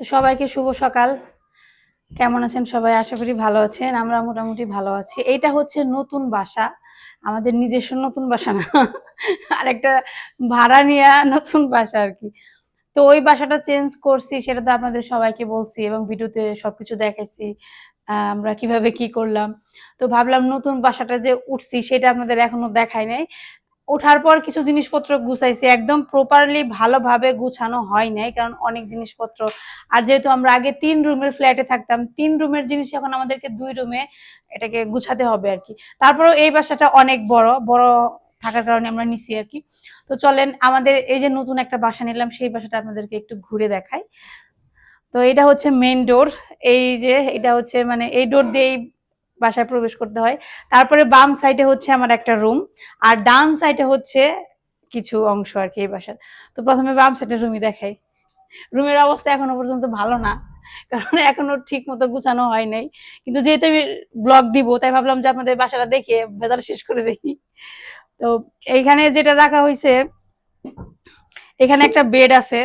তো সবাইকে শুভ সকাল। কেমন আছেন সবাই? আশা করি ভালো আছেন। আমরা মোটামুটি ভালো আছি। এইটা হচ্ছে নতুন বাসা। আমাদের নিজস্ব নতুন বাসা না। আর একটা ভাড়া নেওয়া নতুন বাসা আর কি। তো ওই বাসাটা চেঞ্জ করছি, সেটা তো আপনাদের সবাইকে বলছি এবং ভিডিওতে সবকিছু দেখাইছি আমরা কীভাবে কি করলাম। তো ভাবলাম নতুন বাসাটা যে উঠছি, সেটা আপনাদের এখনও দেখাই নাই। ওঠার পর কিছু জিনিসপত্র গুছাইছি। একদম প্রপারলি ভালোভাবে গুছানো হয় নাই, কারণ অনেক জিনিসপত্র। আর যেহেতু আমরা আগে তিন রুমের ফ্ল্যাটে থাকতাম, তিন রুমের জিনিস এখন আমাদেরকে দুই রুমে এটাকে গুছাতে হবে আর কি। তারপরেও এই বাসাটা অনেক বড় বড় থাকার কারণে আমরা নিছি আর কি। তো চলেন, আমাদের এই যে নতুন একটা বাসা নিলাম, সেই বাসাটা আপনাদেরকে একটু ঘুরে দেখাই। তো এটা হচ্ছে মেন ডোর এই যে এটা হচ্ছে মানে এই ডোর দিয়েই বাসায় প্রবেশ করতে হয়। তারপরে বাম সাইডে হচ্ছে আমার একটা রুম আর ডান সাইডে হচ্ছে কিছু অংশ আর কি এই বাসার। তো প্রথমে বাম সাইডে রুমই দেখাই। রুমের অবস্থা এখনও পর্যন্ত ভালো না, কারণ এখনও ঠিক মতো গুছানো হয় নাই। কিন্তু যেহেতু আমি ব্লগ দিব, তাই ভাবলাম যে আপনাদের বাসাটা দেখে ভেজাল শেষ করে দেখি তো এইখানে যেটা রাখা হয়েছে এখানে একটা বেড আছে।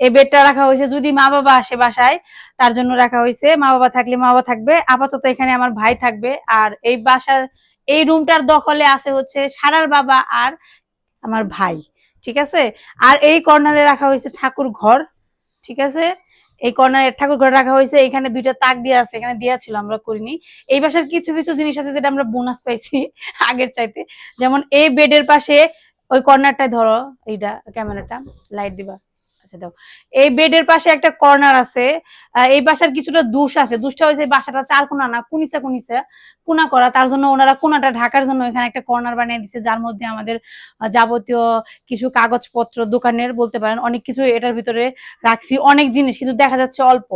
এই বেডটা রাখা হয়েছে যদি মা বাবা আসে বাসায়, তার জন্য রাখা হয়েছে। মা বাবা থাকলে মা বাবা থাকবে। আপাতত এখানে আমার ভাই থাকবে। আর এই বাসার এই রুমটার দখলে আছে হচ্ছে সারার বাবা আর আমার ভাই, ঠিক আছে? আর এই কর্নারে রাখা হয়েছে ঠাকুর ঘর, ঠিক আছে? এই কর্নারে ঠাকুর ঘর রাখা হয়েছে। এখানে দুইটা তাক দিয়ে আছে। এখানে দেওয়া ছিল, আমরা করিনি। এই বাসার কিছু কিছু জিনিস আছে যেটা আমরা বোনাস পাইছি আগের চাইতে। যেমন এই বেডের পাশে ওই কর্নারটায় ধরো এইটা ক্যামেরাটা লাইট দিবা। আচ্ছা দাও এই বেডের পাশে একটা কর্নার আছে এই বাসার কিছুটা দুষ আছে। দুষটা হয়েছে বাসাটা চার কোনা না কুনিসা কুনিসা কোনা করা। তার জন্য ওনারা কোনাটা ঢাকার জন্য এখানে একটা কর্নার বানিয়ে দিছে, যার মধ্যে আমাদের যাবতীয় কিছু কাগজপত্র, দোকানের বলতে পারেন, অনেক কিছু এটার ভিতরে রাখছি। অনেক জিনিস, কিন্তু দেখা যাচ্ছে অল্প।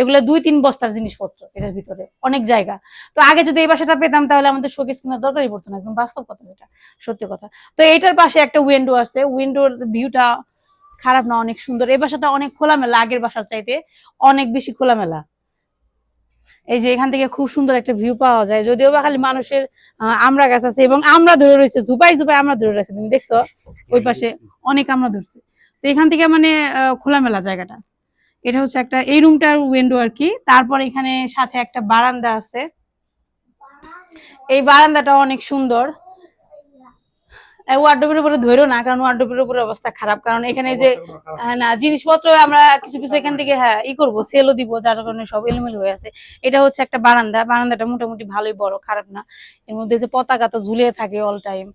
এগুলো দুই তিন বস্তার জিনিসপত্র এটার ভিতরে, অনেক জায়গা। তো আগে যদি এই বাসাটা পেতাম, তাহলে আমাদের শোকেস কেনার দরকারই পড়তো না, একদম বাস্তব কথা যেটা, সত্যি কথা। তো এইটার পাশে একটা উইন্ডো আছে, উইন্ডোর ভিউটা খারাপ না, অনেক সুন্দর। এই বাসাটা অনেক খোলামেলা, আগের বাসার চাইতে অনেক বেশি খোলামেলা। এই যে এখান থেকে খুব সুন্দর একটা ভিউ পাওয়া যায়। যদিও বা খালি মানুষের আমড়া গাছ আছে এবং আমরা ধরে রয়েছে, ঝুপাই ঝুপাই আমরা ধরে রয়েছে। তুমি দেখছ? ওই পাশে অনেক আমরা ধরছে। তো এখান থেকে মানে খোলামেলা জায়গাটা। এটা হচ্ছে একটা, এই রুমটার উইন্ডো আর কি। তারপর এখানে সাথে একটা বারান্দা আছে। এই বারান্দাটা অনেক সুন্দর। ওয়ার্ডোবের উপরে ধরো না কারণ ওয়ার্ডোবের উপরে অবস্থা খারাপ। কারণ এখানে যে হ্যাঁ, না জিনিসপত্র আমরা কিছু কিছু এখান থেকে হ্যাঁ ই করব সেলও দিব যার কারণে সব এলোমেলো হয়ে আছে। এটা হচ্ছে একটা বারান্দা। বারান্দাটা মোটামুটি ভালোই বড় খারাপ না। এর মধ্যে যে পতাকা তো ঝুলিয়ে থাকে অল টাইম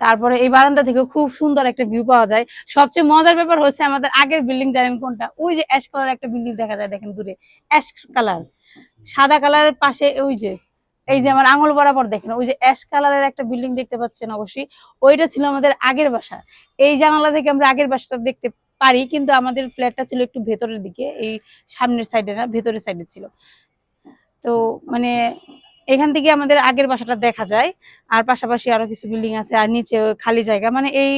তারপরে এই বারান্দা থেকে খুব সুন্দর একটা ভিউ পাওয়া যায়। সবচেয়ে মজার ব্যাপার হচ্ছে আমাদের আগের বিল্ডিং জানেন কোনটা? ওই যে অ্যাশ কালার একটা বিল্ডিং দেখা যায় দেখেন দূরে। অ্যাশ কালার সাদা কালারের পাশে ওই যে এই যে আমার আঙুল বরাবর দেখেন, ওই যে অ্যাশ কালারের একটা বিল্ডিং দেখতে পাচ্ছেন অবশ্যই, ওইটা ছিল আমাদের আগের বাসা। এই জানালা থেকে আমরা আগের বাসাটা দেখতে পারি, কিন্তু আমাদের ফ্ল্যাটটা ছিল একটু ভেতরের দিকে, এই সামনের সাইডে না, ভেতরের সাইডে ছিল। তো মানে এখান থেকে আমাদের আগের বাসাটা দেখা যায়, আর পাশাপাশি আরও কিছু বিল্ডিং আছে, আর নিচে খালি জায়গা। মানে এই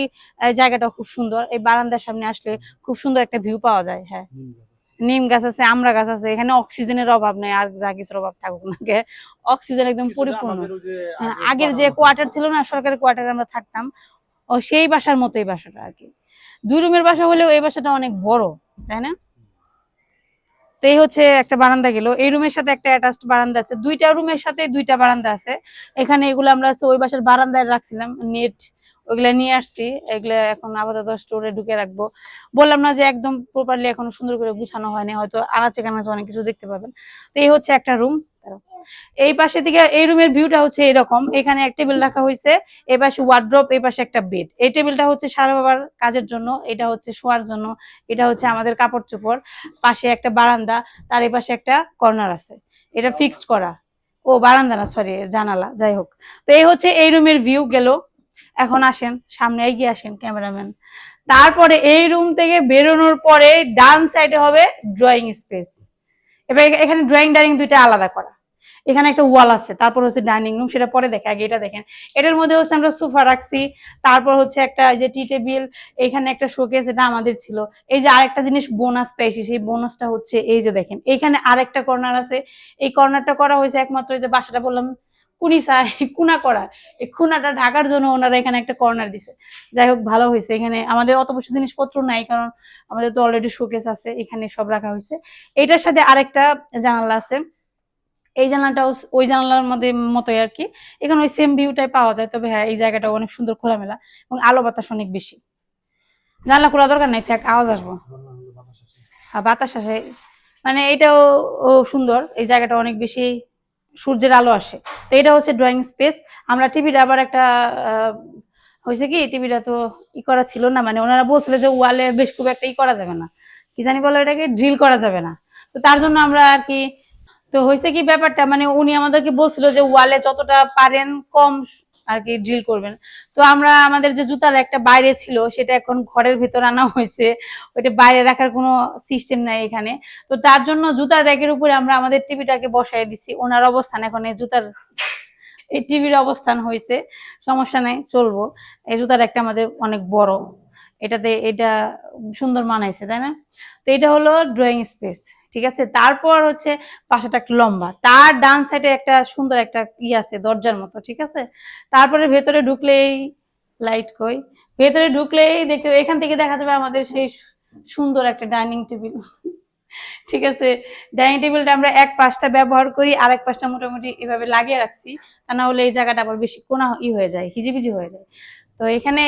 জায়গাটা খুব সুন্দর, এই বারান্দার সামনে আসলে খুব সুন্দর একটা ভিউ পাওয়া যায় হ্যাঁ। নিম গাছ আছে আমরা গাছ আছে এখানে অক্সিজেনের অভাব নেই আর যা কিছুর অভাব থাকুক না অক্সিজেন একদম পরিপূর্ণ। হ্যাঁ, আগের যে কোয়ার্টার ছিল না সরকারি কোয়ার্টারে আমরা থাকতাম ও সেই বাসার মতো এই বাসাটা আর কি। দুই রুমের বাসা হলেও এই বাসাটা অনেক বড় তাই না? তো এই হচ্ছে একটা বারান্দা গেল। এই রুমের সাথে একটা অ্যাটাচড বারান্দা আছে। দুইটা রুমের সাথে দুইটা বারান্দা আছে। এখানে এগুলো আমরা ওই বাসার বারান্দায় রাখছিলাম, নেট, ওইগুলা নিয়ে আসছি। এগুলো এখন আপাতত স্টোরে ঢুকে রাখব। বললাম না যে একদম প্রপারলি এখন সুন্দর করে গুছানো হয়নি, হয়তো আনাচে কানাচে অনেক কিছু দেখতে পাবেন। তো এই হচ্ছে একটা রুম এই পাশে থেকে এই রুমের ভিউটা হচ্ছে এরকম। এখানে এক টেবিল রাখা হয়েছে এই পাশে ওয়ার্ড্রপ এই পাশে একটা বেড এই টেবিলটা হচ্ছে সারা বাবার কাজের জন্য। এটা হচ্ছে শোয়ার জন্য। এটা হচ্ছে আমাদের কাপড় চোপড়। পাশে একটা বারান্দা। তার এই পাশে একটা কর্নার আছে। এটা ফিক্সড করা। ও, বারান্দা না সরি জানালা। যাই হোক। তো এই হচ্ছে এই রুমের ভিউ গেল। এখন আসেন। সামনে এগিয়ে আসেন ক্যামেরাম্যান। তারপরে এই রুম থেকে বেরোনোর পরে ডান সাইডে হবে ড্রয়িং স্পেস এবার এখানে ড্রয়িং ডাইনিং দুইটা আলাদা করা। এখানে একটা ওয়াল আছে, তারপর হচ্ছে ডাইনিং রুম সেটা পরে দেখে, আগে এটা দেখেন। এটার মধ্যে হচ্ছে আমরা সোফা রাখছি, তারপর হচ্ছে একটা যে টি টেবিল এখানে একটা শোকেস এটা আমাদের ছিল। এই যে আরেকটা জিনিস বোনাস পেয়েছি সেই বোনাসটা হচ্ছে এই যে দেখেন, এখানে আরেকটা কর্নার আছে। এই কর্নারটা করা হয়েছে একমাত্র যে বাসাটা বললাম কুনি চাই কুনা করা। এই খুনাটা ঢাকার জন্য ওনারা এখানে একটা কর্নার দিছে। যাই হোক, ভালো হয়েছে। এখানে আমাদের অত বেশি জিনিসপত্র নাই, কারণ আমাদের তো অলরেডি শোকেস আছে, এখানে সব রাখা হয়েছে। এইটার সাথে আরেকটা জানালা আছে। এই জানালাটাও ওই জানালার মধ্যে মতোই আর কি। এখানে ওই সেম ভিউটাই পাওয়া যায়। তবে হ্যাঁ এই জায়গাটা অনেক সুন্দর খোলামেলা এবং আলো বাতাস অনেক বেশি। জানলা খোলা দরকার নাই, থাক, আওয়াজ আসব। আর বাতাস আসে। মানে এটাও সুন্দর। এই জায়গাটা অনেক বেশি সূর্যের আলো আসে। তো এটা হচ্ছে ড্রয়িং স্পেস আমরা টিভিটা আবার একটা হয়েছে কি? টিভিটা তো ই করা ছিল না মানে ওনারা বলছিল যে ওয়ালে বেশ খুব একটা ই করা যাবে না। কি জানি বলো এটাকে ড্রিল করা যাবে না। তো তার জন্য আমরা আর কি, তো হয়েছে কি ব্যাপারটা? মানে উনি আমাদেরকে বলছিল যে ওয়ালে যতটা পারেন কম আর কি ড্রিল করবেন। তো আমরা, আমাদের যে জুতার একটা বাইরে ছিল, সেটা এখন ঘরের ভেতর আনা হয়েছে। ওইটা বাইরে রাখার কোনো সিস্টেম নাই এখানে। তো তার জন্য জুতার র্যাকের উপরে আমরা আমাদের টিভিটাকে বসাই দিছি। ওনার অবস্থান এখন এই জুতার, এই টিভির অবস্থান হয়েছে। সমস্যা নাই, চলবো। এই জুতার একটা আমাদের অনেক বড়। এটাতে এটা সুন্দর মানাইছে, তাই না? তো এটা হলো ড্রয়িং স্পেস ঠিক আছে? তারপর হচ্ছে পাশাটা একটু লম্বা। তার ডান সাইডে একটা সুন্দর একটা ই আছে, দরজার মতো, ঠিক আছে? তারপরে ভেতরে ঢুকলেই লাইট কই। ভেতরে ঢুকলেই দেখতে, এখান থেকে দেখা যাবে আমাদের সেই সুন্দর একটা ডাইনিং টেবিল ঠিক আছে? ডাইনিং টেবিলটা আমরা এক পাশটা ব্যবহার করি আর এক পাশটা মোটামুটি এভাবে লাগিয়ে রাখছি, তা না হলে এই জায়গাটা আবার বেশি কোনা ই হয়ে যায়, হিজিবিজি হয়ে যায়। তো এখানে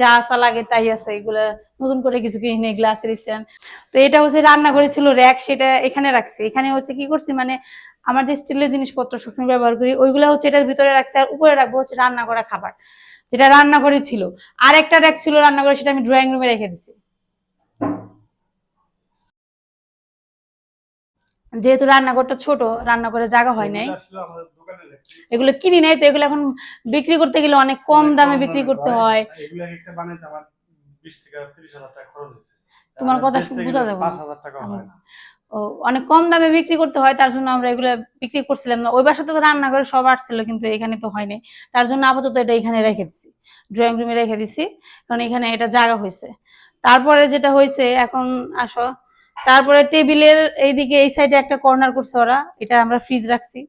যা আসা লাগে তাই আছে, এগুলো নতুন করে কিছু কিনে গ্লাসের স্ট্যান্ড। তো এটা হচ্ছে রান্নাঘরে ছিল র্যাক, সেটা এখানে রাখছি। এখানে হচ্ছে কি করছি মানে আমার যে স্টিলের জিনিসপত্র সবসময় ব্যবহার করি, ওইগুলো হচ্ছে এটার ভিতরে রাখছে আর উপরে রাখব হচ্ছে রান্না করা খাবার, যেটা রান্নাঘরে ছিল। আর একটা র্যাক ছিল রান্নাঘরে, সেটা আমি ড্রয়িং রুমে রেখে দিছি। যেহেতু রান্নাঘরটা ছোট রান্নাঘরে জায়গা হয় নাই। এগুলো কিনি নাই তো এগুলো এখন বিক্রি করতে গেলে অনেক কম দামে বিক্রি করতে হয়। এগুলো একটা বানাইতে আমার 20 থেকে 30 হাজার টাকা খরচ হয়েছে। তোমার কথা বোঝা যাবে না। 5000 টাকা না। ও অনেক কম দামে বিক্রি করতে হয় তার জন্য আমরা এগুলো বিক্রি করছিলাম না। ওই বাসাতে তো রান্নাঘরে সব আসছিল কিন্তু এখানে তো হয়নি তার জন্য আপাতত এটা এখানে রেখে দিছি। ড্রয়িং রুমে রেখে দিছি। কারণ এখানে এটা জায়গা হয়েছে। তারপরে যেটা হয়েছে এখন আসো। তারপরে টেবিলের এইদিকে, এই সাইডে একটা কর্নার করছে ওরা। এটা আমরা ফ্রিজ রাখছি।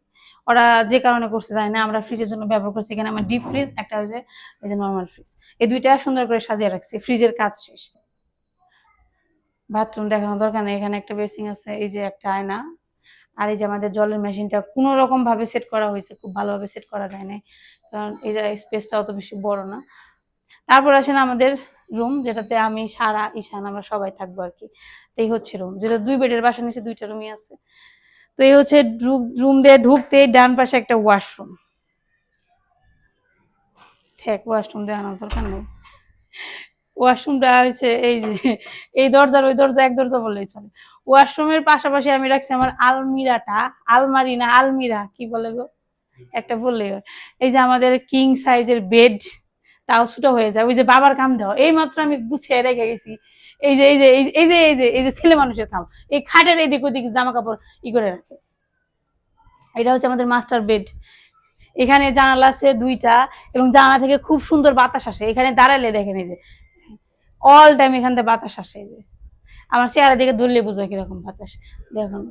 ওরা যে কারণে করছে জানি না, আমরা ফ্রিজের জন্য ব্যবহার করছি। এখানে আমার ডিপ ফ্রিজ একটা হচ্ছে এই যে নর্মাল ফ্রিজ এই দুইটা সুন্দর করে সাজিয়ে রাখছি। ফ্রিজের কাজ শেষ। বাথরুম দেখানোর দরকার নেই। এখানে একটা বেসিং আছে, এই যে একটা আয়না। আর এই যে আমাদের জলের মেশিনটা কোনো রকম ভাবে সেট করা হয়েছে, খুব ভালোভাবে সেট করা যায় নাই। কারণ এই যে স্পেসটা অত বেশি বড় না। তারপর আসেন আমাদের রুম যেটাতে আমি, সারা, ঈশান, আমরা সবাই থাকব আর কি। তো এই হচ্ছে রুম যেটা দুই বেডের বাসা নিচে দুইটা রুমই আছে। তো এই হচ্ছে রুম দিয়ে ঢুকতে ডান পাশে একটা ওয়াশরুম ঠেক ওয়াশরুম দেওয়ানোর দরকার নেই। ওয়াশরুমটা হচ্ছে এই যে, এই দরজার, ওই দরজা, এক দরজা বললেই চলে। ওয়াশরুমের পাশাপাশি আমি রাখছি আমার আলমিরাটা, আলমারি না, আলমিরা, কি বলে গো? একটা বললেই এই যে আমাদের কিং সাইজের বেড তাও ছোটো হয়ে যায়। ওই যে বাবার কাম দেওয়া এই মাত্র আমি গুছিয়ে রেখে গেছি। এই যে এই যে, এই যে- এই যে এই যে ছেলে মানুষের কাম, এই খাটের এদিক ওদিক জামা কাপড় ই করে রাখে। এটা হচ্ছে আমাদের মাস্টার বেড এখানে জানালা আছে দুইটা এবং জানালা থেকে খুব সুন্দর বাতাস আসে। এখানে দাঁড়ালে দেখেন এই যে অল টাইম এখান থেকে বাতাস আসে এই যে। আমার চেহারা দিকে ধরলে বুঝো কীরকম বাতাস। দেখুন,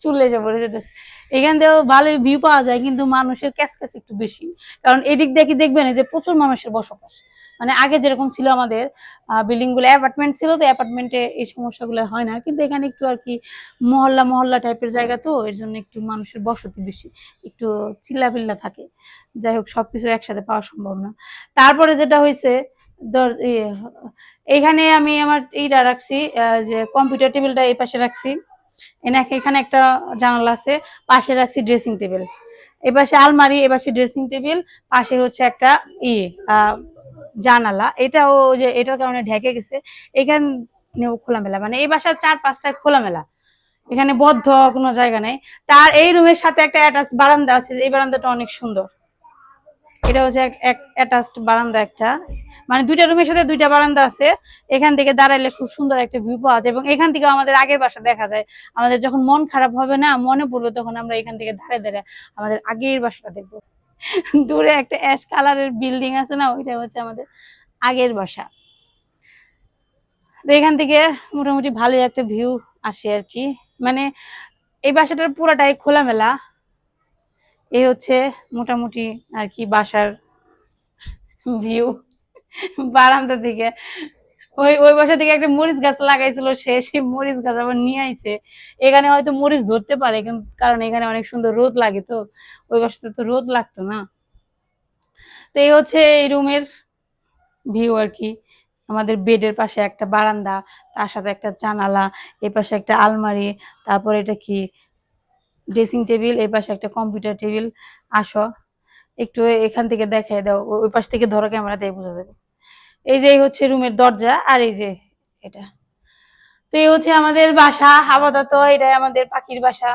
চুলে যে পড়ে যেতেছে। এখান থেকেও ভালোই ভিউ পাওয়া যায়, কিন্তু মানুষের ক্যাসক্যাস একটু বেশি। কারণ এদিক কি দেখবেন যে প্রচুর মানুষের বসবাস। মানে আগে যেরকম ছিল আমাদের বিল্ডিংগুলো অ্যাপার্টমেন্ট ছিল তো অ্যাপার্টমেন্টে এই সমস্যাগুলো হয় না। কিন্তু এখানে একটু আর কি মহল্লা মহল্লা টাইপের জায়গা তো, এর জন্য একটু মানুষের বসতি বেশি, একটু চিল্লাপিল্লা থাকে। যাই হোক, সবকিছু একসাথে পাওয়া সম্ভব না। তারপরে যেটা হয়েছে এইখানে আমি আমার এইটা রাখছি যে কম্পিউটার টেবিলটা এই পাশে রাখছি। এনাকে এখানে একটা জানালা আছে, পাশে রাখছি ড্রেসিং টেবিল এই পাশে আলমারি, এ পাশে ড্রেসিং টেবিল পাশে হচ্ছে একটা ই জানালা। এটাও যে এটার কারণে ঢেকে গেছে, এখানেও খোলামেলা। মানে এই বাসার চার পাঁচটায় খোলামেলা। এখানে বদ্ধ কোনো জায়গা নেই। তার এই রুমের সাথে একটা অ্যাটাচ বারান্দা আছে, এই বারান্দাটা অনেক সুন্দর। এটা হচ্ছে এক অ্যাটাচড বারান্দা একটা। মানে দুইটা রুমের সাথে দুইটা বারান্দা আছে। এখান থেকে দাঁড়াইলে খুব সুন্দর একটা ভিউ পাওয়া যায় এবং এখান থেকে আমাদের আগের বাসা দেখা যায়। আমাদের যখন মন খারাপ হবে না, মনে পড়বে তখন আমরা এখান থেকে ধারে ধারে আমাদের আগের বাসাটা দেখব। দূরে একটা অ্যাশ কালারের বিল্ডিং আছে না, ওইটা হচ্ছে আমাদের আগের বাসা। তো এখান থেকে মোটামুটি ভালোই একটা ভিউ আসে আর কি। মানে এই বাসাটার পুরাটাই খোলামেলা। এই হচ্ছে মোটামুটি আর কি বাসার ভিউ বারান্দা থেকে ওই ওই বাসা থেকে একটা মরিচ গাছ লাগাইছিল, সে সেই মরিচ গাছ আবার নিয়ে আইছে। এখানে হয়তো মরিচ ধরতে পারে, কিন্তু কারণ এখানে অনেক সুন্দর রোদ লাগে তো, ওই বাসাতে তো রোদ লাগতো না। তো এই হচ্ছে এই রুমের ভিউ আর কি। আমাদের বেডের পাশে একটা বারান্দা, তার সাথে একটা জানালা এই পাশে একটা আলমারি, তারপর এটা কি? ড্রেসিং টেবিল এই পাশে একটা কম্পিউটার টেবিল আসো। একটু এখান থেকে দেখাই দাও ওই পাশ থেকে ধরো ক্যামেরা দিয়ে বোঝা যাবে। এই যে হচ্ছে রুমের দরজা, আর এই যে এটা। তো এই হচ্ছে আমাদের বাসা, আপাতত এটাই আমাদের পাখির বাসা।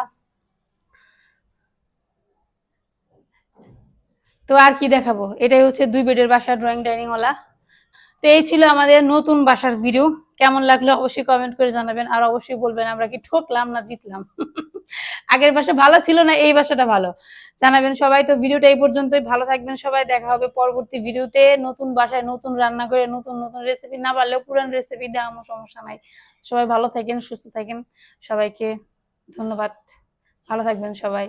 তো আর কি দেখাবো? এটাই হচ্ছে দুই বেডের বাসা ড্রয়িং ডাইনিং তো এই ছিল আমাদের নতুন বাসার ভিডিও কেমন লাগল অবশ্যই কমেন্ট করে জানাবেন। আর অবশ্যই বলবেন, আমরা কি ঠকলাম না জিতলাম? আগের বাসা ভালো ছিল না, এই বাসাটা ভালো। জানাবেন সবাই। তো ভিডিওটা এই পর্যন্তই। ভালো থাকবেন সবাই। দেখা হবে পরবর্তী ভিডিওতে। নতুন বাসায় নতুন রান্না করে, নতুন নতুন রেসিপি না পারলেও পুরান রেসিপি দেওয়া আমার সমস্যা নাই। সবাই ভালো থাকেন, সুস্থ থাকেন। সবাইকে ধন্যবাদ। ভালো থাকবেন সবাই।